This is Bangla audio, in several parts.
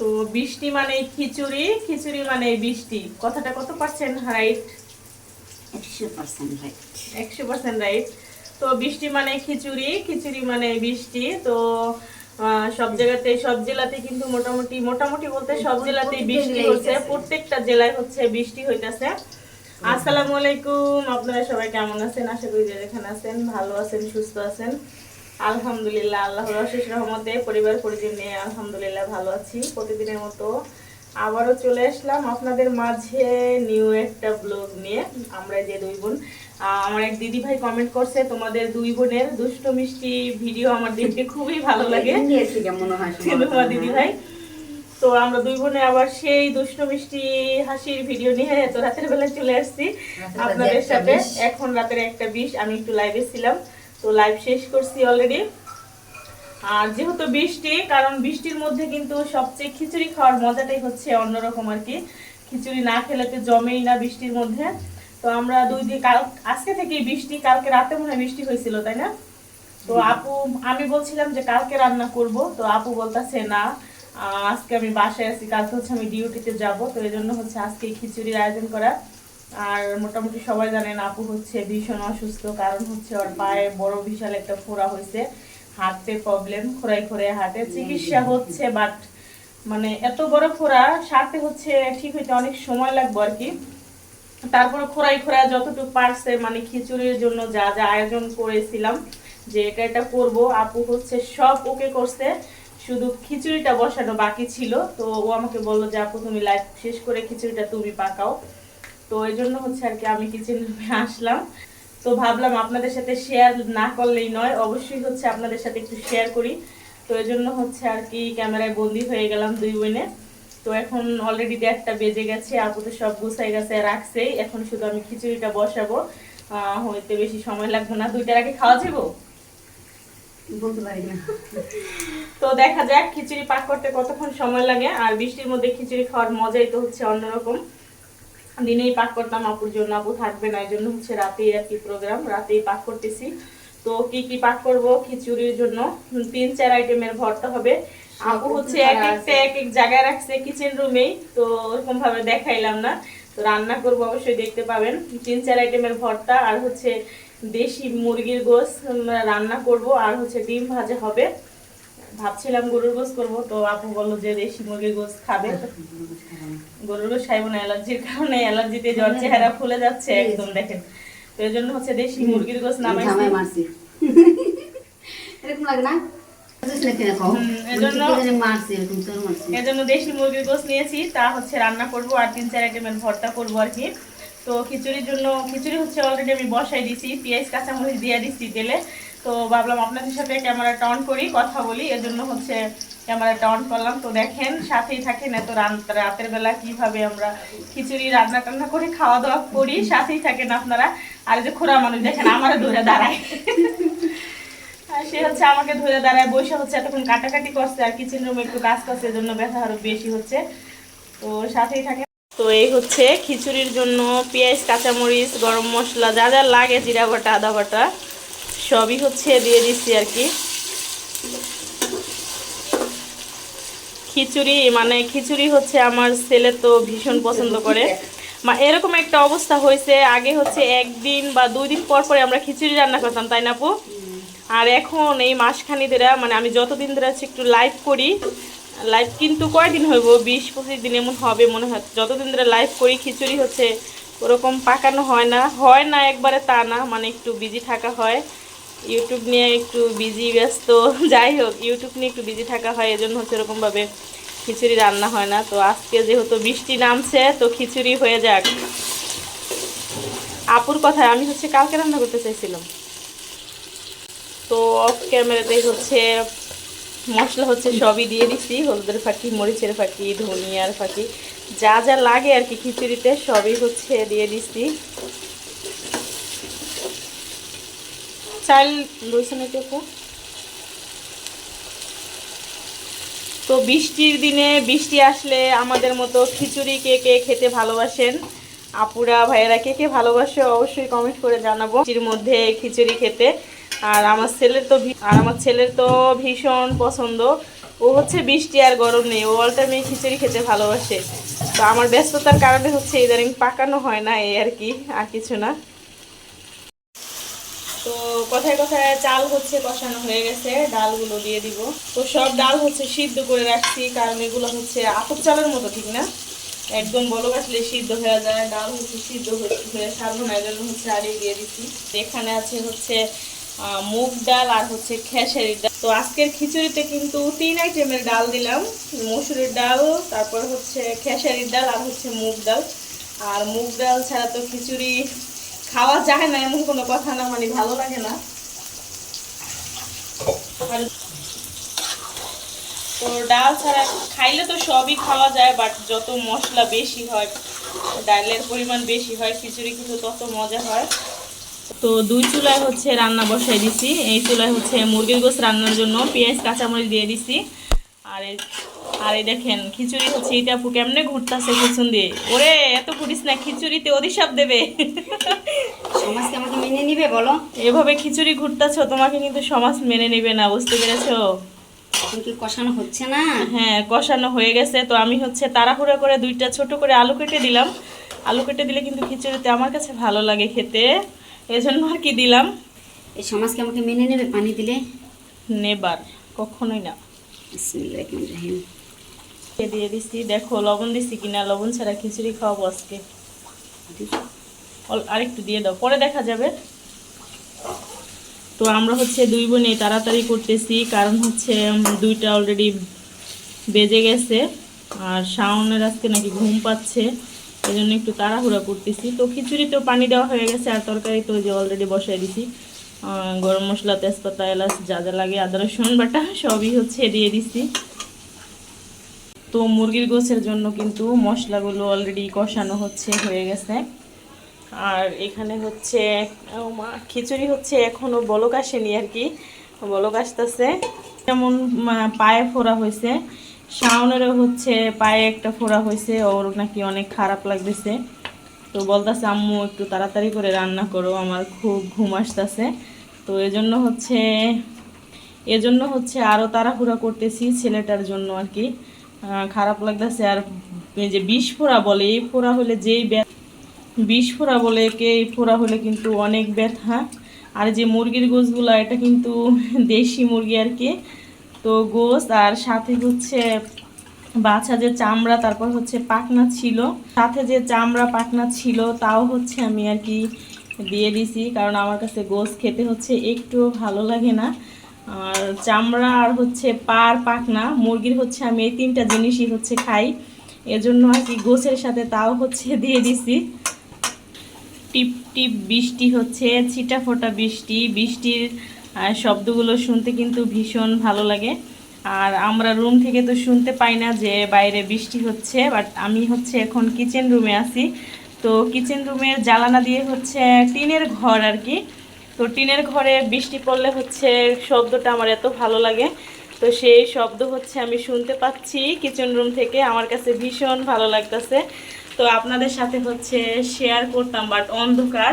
তো বৃষ্টি মানে খিচুড়ি খিচুড়ি মানে বৃষ্টি। কথাটা কত পার্সেন্ট রাইট একশো পার্সেন্ট রাইট একশো পার্সেন্ট রাইট তো বৃষ্টি মানে খিচুড়ি খিচুড়ি মানে বৃষ্টি। তো সব জায়গাতে সব জেলাতে কিন্তু মোটামুটি মোটামুটি বলতে সব জেলাতে বৃষ্টি হচ্ছে প্রত্যেকটা জেলায় হচ্ছে বৃষ্টি হইতেছে। আসসালামু আলাইকুম আপনারা সবাই কেমন আছেন? আশা করি যেখানে আছেন ভালো আছেন সুস্থ আছেন। আলহামদুলিল্লাহ আল্লাহর অশেষ রহমতে পরিবার পরিজন নিয়ে আলহামদুলিল্লাহ ভালো আছি। প্রতিদিনের মতো আবারও চলে আসলাম আপনাদের মাঝে নিউ একটা ব্লগ নিয়ে। আমরা যে দুই বোন আমার এক দিদি ভাই কমেন্ট করছে তোমাদের দুই বোনের দুষ্ট মিষ্টি ভিডিও আমার দেখতে খুবই ভালো লাগে। সিন্ধুমা দিদি ভাই তো আমরা দুই বোনে আবার সেই দুষ্ট মিষ্টি হাসির ভিডিও নিয়ে তো রাতের বেলায় চলে আসছি। আপনাদের সাথে এখন রাতের একটা বিষ আমি একটু লাইভে ছিলাম। তো লাইভ শেষ করছি অলরেডি আর যেহেতু বৃষ্টি কারণ বৃষ্টির মধ্যে কিন্তু সবচেয়ে খিচুড়ি খাওয়ার মজাটাই হচ্ছে অন্যরকম আর কি। খিচুড়ি না খেলে তো জমেই না বৃষ্টির মধ্যে। তো আমরা দুই দিন কাল আজকে থেকেই বৃষ্টি কালকে রাতে মনে হয় বৃষ্টি হয়েছিল তাই না? তো আপু আমি বলছিলাম যে কালকে রান্না করব তো আপু বলতেছে না আজকে আমি বাসায় আছি কালকে হচ্ছে আমি ডিউটিতে যাব তো এই জন্য হচ্ছে আজকে খিচুড়ির আয়োজন করা। আর মোটামুটি সবাই জানেন আপু হচ্ছে ভীষণ অসুস্থ কারণ হচ্ছে ওর পায়ে বড় বিশাল একটা ফোড়া হয়েছে হাঁটতে প্রবলেম খোরাই খোরে হাঁটে চিকিৎসা হচ্ছে বাট মানে এত বড় ফোড়া সারতে হচ্ছে ঠিক হইতে অনেক সময় লাগবে আর কি। তারপরে খোরাই খোরা যতটুকু পারছে মানে খিচুড়ির জন্য যা যা আয়োজন করেছিলাম যে এটা এটা করব। আপু হচ্ছে সব ওকে করছে শুধু খিচুড়িটা বসানো বাকি ছিল। তো ও আমাকে বলল যে আপু তুমি লাইভ শেষ করে খিচুড়িটা তুমি পাকাও। তো এই জন্য হচ্ছে আর কি আমি কিচেন রুমে আসলাম। তো ভাবলাম আপনাদের সাথে শেয়ার না করলেই নয় অবশ্যই হচ্ছে আপনাদের সাথে একটু শেয়ার করি। তো এই জন্য হচ্ছে আর কি ক্যামেরায় বন্দি হয়ে গেলাম দুই বোনে। তো এখন অলরেডি দেড়টা বেজে গেছে আপু তো সব গুছাই গেছে রাখছেই এখন শুধু আমি খিচুড়িটা বসাবো। আহ, হইতে বেশি সময় লাগবে না। দুইটার আগে খাওয়া যাব বলতে পারি না। তো দেখা যাক খিচুড়ি পাক করতে কতক্ষণ সময় লাগে। আর বৃষ্টির মধ্যে খিচুড়ি খাওয়ার মজাই তো হচ্ছে অন্যরকম। দিনেই পাক করতাম আপুর জন্য আপু থাকবে না। এই জন্য হচ্ছে রাতেই আর কি প্রোগ্রাম রাতেই পাক করতেছি। তো কি কি পাক করব খিচুড়ির জন্য? তিন চার আইটেমের ভর্তা হবে। আপু হচ্ছে এক একটা এক এক জায়গায় রাখছে কিচেন রুমেই তো ওরকম ভাবে দেখাইলাম না। তো রান্না করব অবশ্যই দেখতে পাবেন। তিন চার আইটেমের ভর্তা আর হচ্ছে দেশি মুরগির গোস রান্না করব। আর হচ্ছে ডিম ভাজা হবে। ভাবছিলাম গরুর গোস করব তো আপু বলল যে দেশি মুরগির গোস খাবে। গরুর গোস খাইবো না অ্যালার্জির কারণে অ্যালার্জিতে জ্বর চেহারা ফুলে যাচ্ছে একদম দেখেন। তো এই জন্য হচ্ছে দেশি মুরগির গোস নামাইছি। এরকম লাগে না? এজন্য- এর দেশি মুরগির গোস নিয়েছি তা হচ্ছে রান্না করব আর তিন চার আইটেমের ভর্তা করব আর কি। তো খিচুড়ির জন্য, খিচুড়ি হচ্ছে অলরেডি আমি বসাই দিছি, পেঁয়াজ, কাঁচামরিচ দিয়ে দিচ্ছি তেলে। তো ভাবলাম আপনাদের সাথে ক্যামেরাটা অন করি, কথা বলি এর জন্য হচ্ছে ক্যামেরাটা অন করলাম। তো দেখেন, সাথেই থাকেন এত রাতের বেলা কীভাবে আমরা খিচুড়ি রান্না টান্না করে খাওয়া দাওয়া করি, সাথেই থাকেন আপনারা। আর যে খোরা মানুষ, দেখেন, আমারও ধরে দাঁড়ায়। সে হচ্ছে আমাকে ধরে দাঁড়ায়, বসে হচ্ছে এতক্ষণ কাটাকাটি করছে, আর কিচেন রুমে একটু কাজ করছে এর জন্য ব্যথা আরও বেশি হচ্ছে। তো সাথেই থাকে তো এই হচ্ছে খিচুড়ির জন্য পেঁয়াজ, কাঁচামরিচ, গরম মশলা, যা যা লাগে জিরা বাটা, আদা বাটা, সবই হচ্ছে দিয়ে দিচ্ছি আর কি। খিচুড়ি মানে খিচুড়ি হচ্ছে আমার ছেলে তো ভীষণ পছন্দ করে। মা, এরকম একটা অবস্থা হয়েছে, আগে হচ্ছে একদিন বা দুই দিন পর পরে আমরা খিচুড়ি রান্না করতাম, তাই না আপু? আর এখন এই মাসখানি ধরে মানে আমি যতদিন ধরে হচ্ছে একটু লাইভ করি লাইভ কিন্তু কয়দিন হইব? বিশ, পঁচিশ দিন এমন হবে মনে হয়। যতদিন ধরে লাইভ করি, খিচুড়ি হচ্ছে, ওরকম পাকানো হয় না। হয় না একবারে তা না মানে একটু বিজি থাকা হয়। ইউটিউব নিয়ে একটু বিজি ব্যস্ত, যাই হোক ইউটিউব নিয়ে একটু বিজি থাকা হয়, এজন্য হচ্ছে এরকমভাবে খিচুড়ি রান্না হয় না। তো আজকে যেহেতু বৃষ্টি নামছে, তো খিচুড়ি হয়ে যাক। আপুর কথায় আমি হচ্ছে কালকে রান্না করতে চাইছিলাম। তো অফ ক্যামেরাতেই হচ্ছে মশলা হচ্ছে সবই দিয়ে দিচ্ছি, হলুদের ফাঁকি, মরিচের ফাঁকি, ধনিয়ার ফাঁকি, যা যা লাগে আর কি, খিচুড়িতে সবই হচ্ছে দিয়ে দিচ্ছি। চাল নাকি আপু? তো বৃষ্টির দিনে বৃষ্টি আসলে আমাদের মতো খিচুড়ি কে কে খেতে ভালোবাসেন, আপুরা, ভাইয়েরা কে কে ভালোবাসে অবশ্যই কমেন্ট করে জানাব। বৃষ্টির মধ্যে খিচুড়ি খেতে আর আমার ছেলের তো আর আমার ছেলের তো ভীষণ পছন্দ। ও হচ্ছে বৃষ্টি আর গরম নেই, ও অল টাইমে খিচুড়ি খেতে ভালোবাসে। তো আমার ব্যস্ততার কারণে হচ্ছে ইদানিং পাকানো হয় না এই আর কি, আর কিছু না। তো কথায় কথায় চাল হচ্ছে কষানো হয়ে গেছে, ডালগুলো দিয়ে দিব। তো সব ডাল হচ্ছে সিদ্ধ করে রাখছি, কারণ এগুলো হচ্ছে আতপ চালের মতো, ঠিক না? একদম বলো আসলে সিদ্ধ হয়ে যায়, ডাল হচ্ছে সিদ্ধ হয়ে সারবো জন্য হচ্ছে আড়িয়ে দিয়ে দিচ্ছি। এখানে আছে হচ্ছে মুগ ডাল আর হচ্ছে খেসারির ডাল। তো আজকের খিচুড়িতে কিন্তু তিন আইটেমের ডাল দিলাম। মসুরির ডাল, তারপর হচ্ছে খেসারির ডাল আর হচ্ছে মুগ ডাল। আর মুগ ডাল ছাড়া তো খিচুড়ি খাওয়া যায় না, এমন কোনো কথা না মানে ভালো লাগে না। তো ডাল ছাড়া খাইলে তো সবই খাওয়া যায় বাট যত মশলা বেশি হয়, ডালের পরিমাণ বেশি হয়, খিচুড়ি কিন্তু তত মজা হয়। তো দুই চুলায় হচ্ছে রান্না বসাই দিছি। এই চুলায় হচ্ছে মুরগির গোস রান্নার জন্য পেঁয়াজ কাঁচামরিচ দিয়ে দিছি। আর এই আর এই দেখেন খিচুড়ি হচ্ছে এটা আপু কেমনে ঘুরতেছে পিছন দিয়ে। ওরে এত ঘুরিস না খিচুড়িতে অধিসাপ দেবে। সমাজকে আমাকে মেনে নিবে বলো? এভাবে খিচুড়ি ঘুরতেছো তোমাকে কিন্তু সমাজ মেনে নেবে না বুঝতে পেরেছ? কষানো হচ্ছে না? হ্যাঁ কষানো হয়ে গেছে। তো আমি হচ্ছে তাড়াহুড়া করে দুইটা ছোট করে আলু কেটে দিলাম। আলু কেটে দিলে কিন্তু খিচুড়িতে আমার কাছে ভালো লাগে খেতে। এজন্য আর কি দিলাম? এই সমাজকে আমাকে মেনে নেবে পানি দিলে? নেবার কখনোই না। দিয়ে দিছি দেখো লবণ দিছি কিনা লবণ ছাড়া খিচুড়ি খাওয়াবো আজকে। আরেকটু দিয়ে দাও পরে দেখা যাবে। তো আমরা হচ্ছে দুই বোনে তাড়াতাড়ি করতেছি কারণ হচ্ছে দুইটা অলরেডি বেজে গেছে আর শাওনের আজকে নাকি ঘুম পাচ্ছে। এই জন্য একটু তাড়াহুড়া করতেছি। তো খিচুড়িতেও পানি দেওয়া হয়ে গেছে আর তরকারি তো যে অলরেডি বসাই দিছি। গরম মশলা, তেজপাতা, এলাচ, যা যা লাগে আদা রসুন বাটা, সবই হচ্ছে দিয়ে দিছি। তো মুরগির গোছের জন্য কিন্তু মশলাগুলো অলরেডি কষানো হচ্ছে, হয়ে গেছে। আর এখানে হচ্ছে খিচুড়ি হচ্ছে এখনও বলক আসেনি আর কি। বলক আসতেছে। যেমন পায়ে ফোড়া হয়েছে। শাওনেরও হচ্ছে পায়ে একটা ফোড়া হয়েছে ওর নাকি অনেক খারাপ লাগতেছে। তো বলতেছে, আম্মু, একটু তাড়াতাড়ি করে রান্না করো, আমার খুব ঘুম আসতেছে। তো এজন্য হচ্ছে এজন্য হচ্ছে আরও তাড়াহুড়া করতেছি ছেলেটার জন্য আর কি। খারাপ লাগতেছে আর এই যে বিষ ফোড়া বলে, এই ফোড়া হলে যেই বিষ ফোড়া বলে কে, এই ফোড়া হলে কিন্তু অনেক ব্যথা। আর যে মুরগির গোছগুলো এটা কিন্তু দেশি মুরগি আর কি। তো গোছ আর সাথে হচ্ছে বাছা যে চামড়া, তারপর হচ্ছে পাকনা ছিল। সাথে যে চামড়া পাকনা ছিল, তাও হচ্ছে আমি আর কি দিয়ে দিছি, কারণ আমার কাছে গোছ খেতে হচ্ছে একটুও ভালো লাগে না। আর চামড়া আর হচ্ছে পার পাকনা মুরগির হচ্ছে আমি এই তিনটা জিনিসই হচ্ছে খাই। এজন্য আর কি গোছের সাথে তাও হচ্ছে দিয়ে দিছি। টিপ টিপ বৃষ্টি হচ্ছে, ছিটা ফোটা বৃষ্টি, বৃষ্টির আহ, শব্দগুলো শুনতে কিন্তু ভীষণ ভালো লাগে। আর আমরা রুম থেকে তো শুনতে পাই না যে বাইরে বৃষ্টি হচ্ছে বাট আমি হচ্ছে এখন কিচেন রুমে আছি। তো কিচেন রুমের জ্বালানা দিয়ে হচ্ছে টিনের ঘর আর কি। তো টিনের ঘরে বৃষ্টি পড়লে হচ্ছে শব্দটা আমার এত ভালো লাগে। তো সেই শব্দ হচ্ছে আমি শুনতে পাচ্ছি কিচেন রুম থেকে আমার কাছে ভীষণ ভালো লাগতেছে। তো আপনাদের সাথে হচ্ছে শেয়ার করতাম বাট অন্ধকার।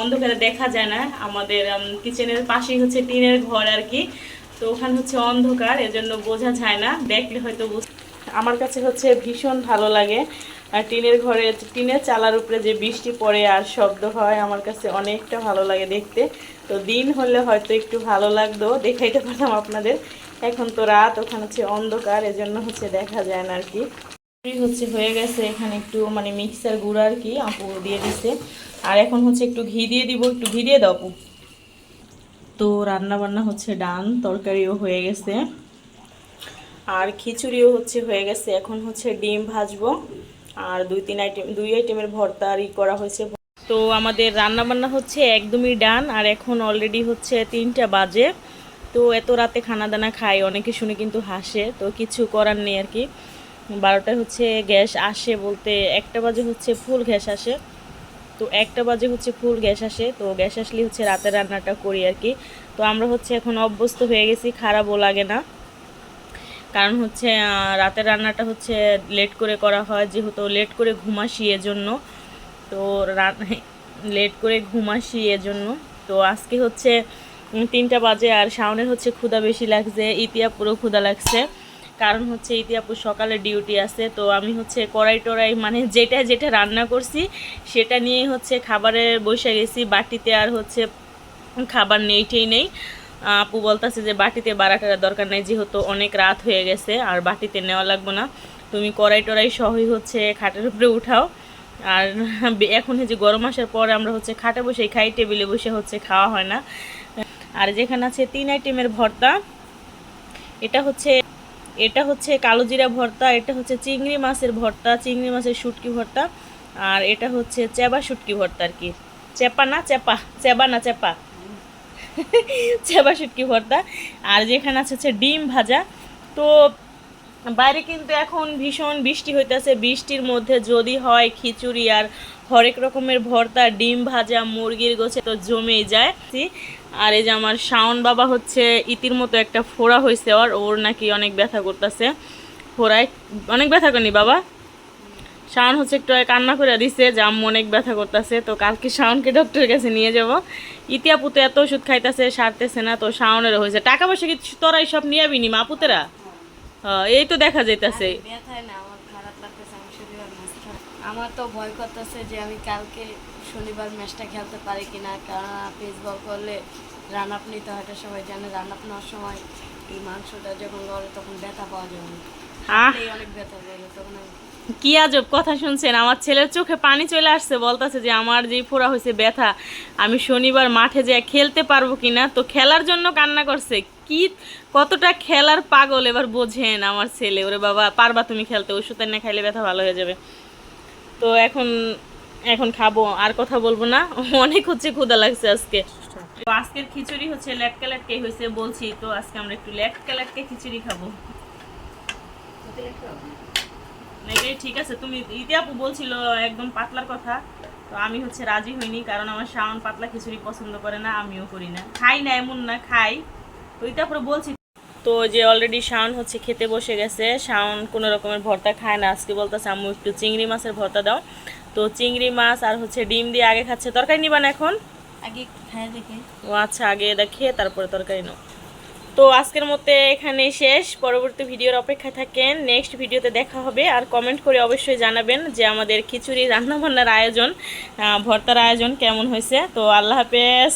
অন্ধকারে দেখা যায় না। আমাদের কিচেনের পাশেই হচ্ছে টিনের ঘর আর কি। তো ওখানে হচ্ছে অন্ধকার, এজন্য বোঝা যায় না। দেখলে হয়তো আমার কাছে হচ্ছে ভীষণ ভালো লাগে। আর টিনের ঘরে, টিনের চালার উপরে যে বৃষ্টি পড়ে আর শব্দ হয়, আমার কাছে অনেকটা ভালো লাগে দেখতে। তো দিন হলে হয়তো একটু ভালো লাগতো, দেখাইতে পারতাম আপনাদের। এখন তো রাত, ওখানে হচ্ছে অন্ধকার, এজন্য হচ্ছে দেখা যায় না আর কি। হচ্ছে, হয়ে গেছে। এখানে একটু মানে মিক্সার গুঁড়া আর কি, আপু দিয়ে দিছে। আর এখন হচ্ছে একটু ঘি দিয়ে দিব, একটু ঘি দিয়ে দাও তো রান্না বান্না হচ্ছে ডান, তরকারিও হয়ে গেছে। আর খিচুড়িও হচ্ছে, হয়ে গেছে। এখন হচ্ছে ডিম ভাজবো। আর দুই, তিন আইটেম দুই আইটেমের ভর্তা আর ই করা হয়েছে। তো আমাদের রান্না বান্না হচ্ছে একদমই ডান। আর এখন অলরেডি হচ্ছে তিনটা বাজে। তো এত রাতে খানা দানা খাই, অনেকে শুনে কিন্তু হাসে। তো কিছু করার নেই আর কি। বারোটায় হচ্ছে গ্যাস আসে বলতে একটা বাজে হচ্ছে ফুল গ্যাস আসে। তো একটা বাজে হচ্ছে ফুল গ্যাস আসে, তো গ্যাস আসলে হচ্ছে রাতের রান্নাটা করি আর কি। তো আমরা হচ্ছে এখন অভ্যস্ত হয়ে গেছি, খারাপও লাগে না। কারণ হচ্ছে রাতের রান্নাটা হচ্ছে লেট করে করা হয়, যেহেতু লেট করে ঘুমাসি এজন্য। তো লেট করে ঘুমাসি এজন্য। তো আজকে হচ্ছে তিনটা বাজে আর শাওনের হচ্ছে ক্ষুধা বেশি লাগছে ইতিয়া পুরো ক্ষুধা লাগছে। কারণ হচ্ছে ইতিয়াপুর সকালে ডিউটি আছে, তো আমি হচ্ছে কড়াই টড়াই মানে যেটা যেটা রান্না করছি, সেটা নিয়েই হচ্ছে খাবারে বসে গেছি। বাটিতে আর হচ্ছে খাবার নেইটেই নেই। আপু বলতেছে যে, বাটিতে বাড়াটার দরকার নাই, যেহেতু অনেক রাত হয়ে গেছে, আর বাটিতে নেওয়া লাগবে না। তুমি কড়াই টড়াই সহই হচ্ছে খাটের উপরে উঠাও। আর এখন যে গরম আসার পরে আমরা হচ্ছে খাটে বসে খাই, টেবিলে বসে হচ্ছে খাওয়া হয় না। আর যেখানে আছে তিন আইটেমের ভর্তা, এটা হচ্ছে এটা হচ্ছে কালো জিরা ভর্তা, এটা হচ্ছে চিংড়ি মাছের ভর্তা, চিংড়ি মাছের শুটকি ভর্তা, আর এটা হচ্ছে চেবা শুটকি ভর্তা আর কি। চেপা না চেপা চেবা না চেপা চেবা শুটকি ভর্তা, আর যেখানে আছে হচ্ছে ডিম ভাজা। তো বাইরে কিন্তু এখন ভীষণ বৃষ্টি হইতেছে, বৃষ্টির মধ্যে যদি হয় খিচুড়ি আর হরেক রকমের ভর্তা ডিম ভাজা মুরগির গোছে তো জমেই যায়। আর এই যে আমার শাওন বাবা হচ্ছে ইতির মতো একটা ফোড়া হয়েছে ওর ওর নাকি অনেক ব্যথা করতেছে। ফোড়ায় অনেক ব্যথা করেনি বাবা? শাওন হচ্ছে একটু কান্না করে দিছে যে আম্মু অনেক ব্যথা করতেছে তো কালকে শাওনকে ডক্টরের কাছে নিয়ে যাব। ইতিয়া পুতে এত ওষুধ খাইতেছে সারতেছে না তো শাওনেরও হয়েছে। টাকা পয়সা কি তোরা সব নিয়ে যাবি নি মা পুতেরা হ্যাঁ, এই তো দেখা যাইতাছে ব্যথায় না আমার খারাপ লাগতেছে আমি শনিবার ম্যাচ আমার তো ভয় করতেছে যে আমি কালকে শনিবার ম্যাচটা খেলতে পারি কি না কারণ বেসবল করলে রান আপ নিতে হয় সবাই জানে। রান আপ নেওয়ার সময় এই মাংসটা যখন লড়ে তখন ব্যথা পাওয়া যাবে না অনেক ব্যথা করে তখন কি আজব কথা শুনছেন আমার ছেলের চোখে পানি চলে আসছে বলতাছে যে আমার যেই ফোড়া হয়েছে ব্যথা আমি শনিবার মাঠে যেয়ে খেলতে পারব কি না তো খেলার জন্য কান্না করছে। কি কতটা খেলার পাগল এবার বোঝেন আমার ছেলে। ওরে বাবা পারবা তুমি খেলতে ওষুধ না খাইলে ব্যথা ভালো হয়ে যাবে। তো এখন এখন খাব, আর কথা বলব না। অনেক হচ্ছে ক্ষুধা লাগছে আজকে। তো আজকের খিচুড়ি হচ্ছে লেটকা লেটকে হয়েছে বলছি, তো আজকে আমরা একটু লেটকা লেটকে খিচুড়ি খাব। ঠিক আছে, তুমি ইতিহাপু বলছিল একদম পাতলার কথা, তো আমি হচ্ছে রাজি হইনি, কারণ আমার শাওন পাতলা খিচুড়ি পছন্দ করে না, আমিও করি না। খাই না, এমন না, খাই। তো ইতি তারপরে বলছি তো যে অলরেডি শাওন হচ্ছে খেতে বসে গেছে শাওন কোনো রকমের ভর্তা খায় না। আজকে বলতেছে আম্মু একটু চিংড়ি মাছের ভর্তা দাও। তো চিংড়ি মাছ আর হচ্ছে ডিম দিয়ে আগে খাচ্ছে। তরকারি নিবা না এখন? আগে খায় দেখে। ও আচ্ছা আগে এটা খেয়ে তারপরে তরকারি নাও। তো আজকের মতে এখানে শেষ। পরবর্তী ভিডিওর অপেক্ষায় থাকেন। নেক্সট ভিডিওতে দেখা হবে। আর কমেন্ট করে অবশ্যই জানাবেন যে আমাদের খিচুড়ি রান্নাবান্নার আয়োজন ভর্তার আয়োজন কেমন হয়েছে। তো আল্লাহ হাফেজ।